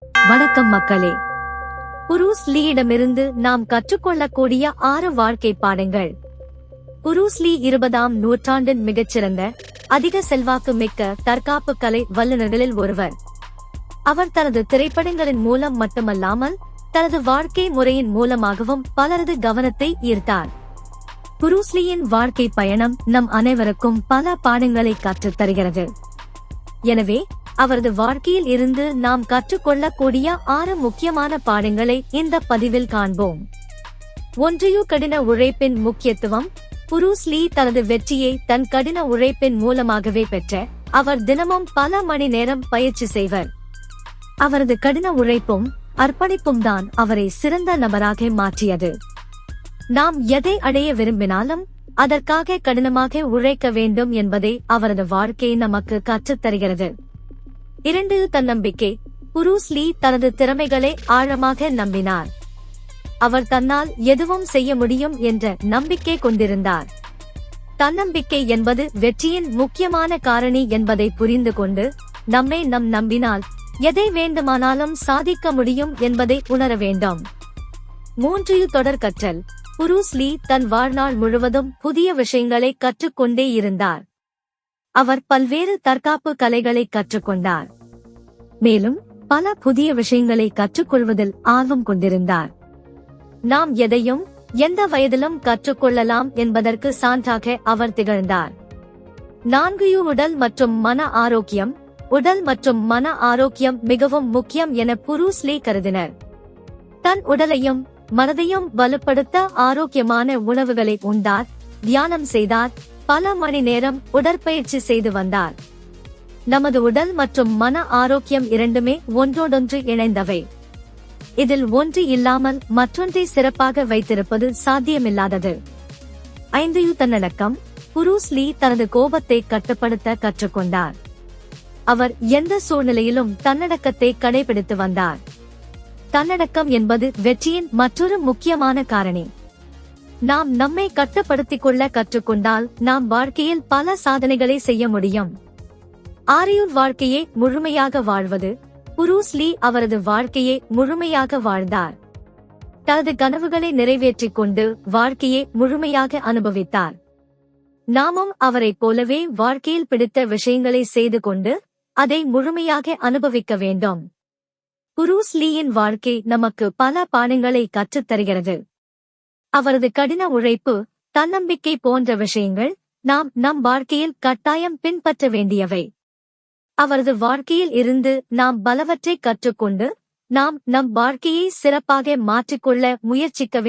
வணக்கம் மக்களே. புரூஸ் லீயிடமிருந்து நாம் கற்றுக்கொள்ளக்கூடிய ஆறு வாழ்க்கை பாடங்கள். புரூஸ் இருபதாம் நூற்றாண்டின் மிகச்சிறந்த அதிக செல்வாக்கு மிக்க தற்காப்பு கலை வல்லுநர்களில் ஒருவர். அவர் தனது திரைப்படங்களின் மூலம் மட்டுமல்லாமல் தனது வாழ்க்கை முறையின் மூலமாகவும் பலரது கவனத்தை ஈர்த்தார். புரூஸ்லியின் வாழ்க்கை பயணம் நம் அனைவருக்கும் பல பாடங்களை கற்றுத் தருகிறது எனவே அவரது வாழ்க்கையில் இருந்து நாம் கற்றுக்கொள்ளக்கூடிய ஆறு முக்கியமான பாடங்களை இந்த பதிவில் காண்போம். ஒன்றையோ கடின உழைப்பின் முக்கியத்துவம் புரூஸ் லீ தனது வெற்றியை தன் கடின உழைப்பின் மூலமாகவே பெற்ற அவர் தினமும் பல மணி நேரம் பயிற்சி செய்வர். அவரது கடின உழைப்பும் அர்ப்பணிப்பும் தான் அவரை சிறந்த நபராக மாற்றியது. நாம் எதை அடைய விரும்பினாலும் அதற்காக கடினமாக உழைக்க வேண்டும் என்பதை அவரது வாழ்க்கை நமக்கு கற்றுத் தருகிறது இரண்டு தன்னம்பிக்கை. புரூஸ் லீ தனது திறமைகளை ஆழமாக நம்பினார். அவர் தன்னால் எதுவும் செய்ய முடியும் என்ற நம்பிக்கை கொண்டிருந்தார். தன்னம்பிக்கை என்பது வெற்றியின் முக்கியமான காரணி என்பதை புரிந்து கொண்டு நம்மை நம் நம்பினால் எதை வேண்டுமானாலும் சாதிக்க முடியும் என்பதை உணர வேண்டும். மூன்று தொடர் கற்றல். புரூஸ் லீ தன் வாழ்நாள் முழுவதும் புதிய விஷயங்களை கற்றுக்கொண்டே இருந்தார். அவர் பல்வேறு தற்காப்பு கலைகளை கற்றுக்கொண்டார். மேலும் பல புதிய விஷயங்களை கற்றுக்கொள்வதில் ஆர்வம் கொண்டிருந்தார். நாம் எதையும் எந்த வயதிலும் கற்றுக்கொள்ளலாம் என்பதற்கு சான்றாக அவர் திகழ்ந்தார். நான்குயோ உடல் மற்றும் மன ஆரோக்கியம் உடல் மற்றும் மன ஆரோக்கியம் மிகவும் முக்கியம் என புரூஸ்லி கருதினர். தன் உடலையும் மனதையும் வலுப்படுத்த ஆரோக்கியமான உணவுகளை உண்டார் தியானம் செய்தார் பல மணி நேரம் உடற்பயிற்சி செய்து வந்தார். நமது உடல் மற்றும் மன ஆரோக்கியம் இரண்டுமே ஒன்றோடொன்று இணைந்தவை. இதில் ஒன்று இல்லாமல் மற்றொன்றை சிறப்பாக வைத்திருப்பது சாத்தியமில்லாதது. ஐந்தையு தன்னடக்கம் புரூஸ் லீ தனது கோபத்தை கட்டுப்படுத்த கற்றுக்கொண்டார். அவர் எந்த சூழ்நிலையிலும் தன்னடக்கத்தை கடைபிடித்து வந்தார். தன்னடக்கம் என்பது வெற்றியின் மற்றொரு முக்கியமான காரணி. நாம் நம்மை கட்டுப்படுத்திக் கொள்ள கற்றுக்கொண்டால் நாம் வாழ்க்கையில் பல சாதனைகளை செய்ய முடியும். ஆரியூர் வாழ்க்கையை முழுமையாக வாழ்வது. புரூஸ் லீ அவரது வாழ்க்கையை முழுமையாக வாழ்ந்தார். தனது கனவுகளை நிறைவேற்றிக் கொண்டு வாழ்க்கையை முழுமையாக அனுபவித்தார். நாமும் அவரைப் போலவே வாழ்க்கையில் பிடித்த விஷயங்களை செய்து கொண்டு அதை முழுமையாக அனுபவிக்க வேண்டும். புரூஸ் லீயின் வாழ்க்கை நமக்கு பல பாடங்களை கற்றுத் தருகிறது அவரது கடின உழைப்பு தன்னம்பிக்கை போன்ற விஷயங்கள் நாம் நம் வாழ்க்கையில் கட்டாயம் பின்பற்ற வேண்டியவை. அவரது வாழ்க்கையில் இருந்து நாம் பலவற்றை கற்றுக்கொண்டு நாம் நம் வாழ்க்கையை சிறப்பாக மாற்றிக்கொள்ள முயற்சிக்க வேண்டும்.